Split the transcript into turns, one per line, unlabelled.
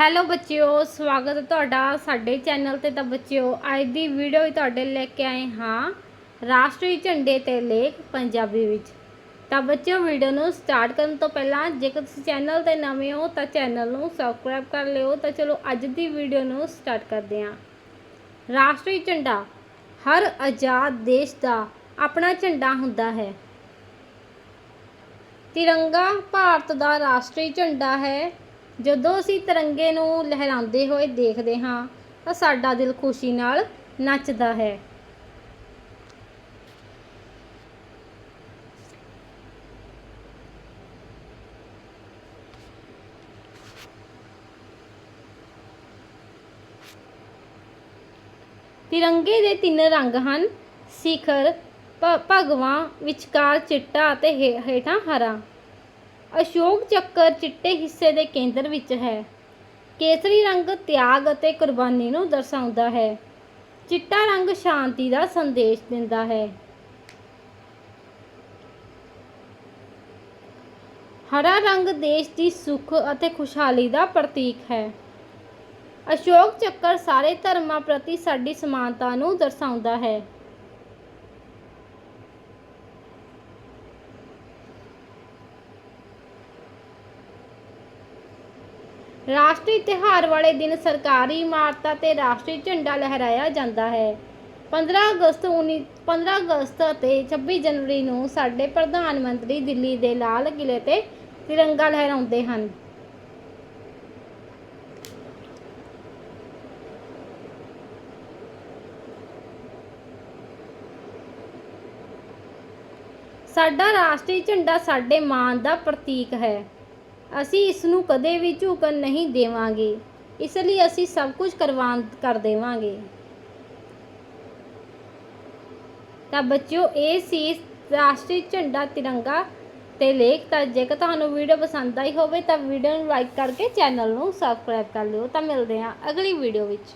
Hello ਬੱਚਿਓ, ਸਵਾਗਤ ਹੈ ਤੁਹਾਡਾ ਸਾਡੇ ਚੈਨਲ ਤੇ ਤਾਂ ਬੱਚਿਓ, ਅੱਜ ਦੀ ਵੀਡੀਓ ਵੀ ਤੁਹਾਡੇ ਲੈ ਕੇ ਆਏ ਹਾਂ ਰਾਸ਼ਟਰੀ ਝੰਡੇ ਤੇ ਲੇਖ ਪੰਜਾਬੀ ਵਿੱਚ। ਤਾਂ ਬੱਚਿਓ ਵੀਡੀਓ ਨੂੰ ਸਟਾਰਟ ਕਰਨ ਤੋਂ ਪਹਿਲਾਂ ਜੇਕਰ ਤੁਸੀਂ ਚੈਨਲ ਤੇ ਨਵੇਂ ਹੋ ਤਾਂ ਚੈਨਲ ਨੂੰ ਸਬਸਕ੍ਰਾਈਬ ਕਰ ਲਿਓ, ਤਾਂ ਚਲੋ ਅੱਜ ਦੀ ਵੀਡੀਓ ਨੂੰ ਸਟਾਰਟ ਕਰਦੇ ਹਾਂ। ਰਾਸ਼ਟਰੀ ਝੰਡਾ, ਹਰ ਆਜ਼ਾਦ ਦੇਸ਼ ਦਾ ਆਪਣਾ ਝੰਡਾ ਹੁੰਦਾ ਹੈ। ਤਿਰੰਗਾ ਭਾਰਤ ਦਾ ਰਾਸ਼ਟਰੀ ਝੰਡਾ ਹੈ। ਜਦੋਂ ਅਸੀਂ ਤਿਰੰਗੇ ਨੂੰ ਲਹਿਰਾਉਂਦੇ ਹੋਏ ਦੇਖਦੇ ਹਾਂ, ਤਾਂ ਸਾਡਾ ਦਿਲ ਖੁਸ਼ੀ ਨਾਲ ਨੱਚਦਾ ਹੈ। ਤਿਰੰਗੇ ਦੇ ਤਿੰਨ ਰੰਗ ਹਨ, ਸਿਖਰ, ਭ- ਭਗਵਾ, ਵਿਚਕਾਰ ਚਿੱਟਾ ਅਤੇ ਹੇਠਾਂ ਹਰਾ। ਅਸ਼ੋਕ ਚੱਕਰ ਚਿੱਟੇ ਹਿੱਸੇ ਦੇ ਕੇਂਦਰ ਵਿੱਚ ਹੈ। ਕੇਸਰੀ ਰੰਗ ਤਿਆਗ ਅਤੇ ਕੁਰਬਾਨੀ ਨੂੰ ਦਰਸਾਉਂਦਾ ਹੈ। ਚਿੱਟਾ ਰੰਗ ਸ਼ਾਂਤੀ ਦਾ ਸੰਦੇਸ਼ ਦਿੰਦਾ ਹੈ। ਹਰਾ ਰੰਗ ਦੇਸ਼ ਦੀ ਸੁੱਖ ਅਤੇ ਖੁਸ਼ਹਾਲੀ ਦਾ ਪ੍ਰਤੀਕ ਹੈ। ਅਸ਼ੋਕ ਚੱਕਰ ਸਾਰੇ ਧਰਮਾਂ ਪ੍ਰਤੀ ਸਾਡੀ ਸਮਾਨਤਾ ਨੂੰ ਦਰਸਾਉਂਦਾ ਹੈ। ਰਾਸ਼ਟਰੀ ਤਿਉਹਾਰ ਵਾਲੇ ਦਿਨ ਸਰਕਾਰੀ ਇਮਾਰਤਾਂ ਤੇ ਰਾਸ਼ਟਰੀ ਝੰਡਾ ਲਹਿਰਾਇਆ ਜਾਂਦਾ ਹੈ। 15 ਅਗਸਤ 19 15 ਅਗਸਤ ਅਤੇ 26 ਜਨਵਰੀ ਨੂੰ ਸਾਡੇ ਪ੍ਰਧਾਨ ਮੰਤਰੀ ਦਿੱਲੀ ਦੇ ਲਾਲ ਕਿਲੇ ਤੇ ਤਿਰੰਗਾ ਲਹਿਰਾਉਂਦੇ ਹਨ। ਸਾਡਾ ਰਾਸ਼ਟਰੀ ਝੰਡਾ ਸਾਡੇ ਮਾਣ ਦਾ ਪ੍ਰਤੀਕ ਹੈ। ਅਸੀਂ ਇਸ ਨੂੰ ਕਦੇ ਵੀ ਝੁਕਣ ਨਹੀਂ ਦੇਵਾਂਗੇ। ਇਸ ਲਈ ਅਸੀਂ ਸਭ ਕੁਝ ਕਰਵਾ ਕਰ ਦੇਵਾਂਗੇ। ਤਾਂ ਬੱਚਿਓ, ਇਹ ਸੀ ਰਾਸ਼ਟਰੀ ਝੰਡਾ ਤਿਰੰਗਾ ਤੇ ਲੇਖ। ਤਾਂ ਜੇਕਰ ਤੁਹਾਨੂੰ ਵੀਡੀਓ ਪਸੰਦ ਆਈ ਹੋਵੇ ਤਾਂ ਵੀਡੀਓ ਨੂੰ ਲਾਈਕ ਕਰਕੇ ਚੈਨਲ ਨੂੰ ਸਬਸਕ੍ਰਾਈਬ ਕਰ ਲਿਓ। ਤਾਂ ਮਿਲਦੇ ਹਾਂ ਅਗਲੀ ਵੀਡੀਓ ਵਿੱਚ।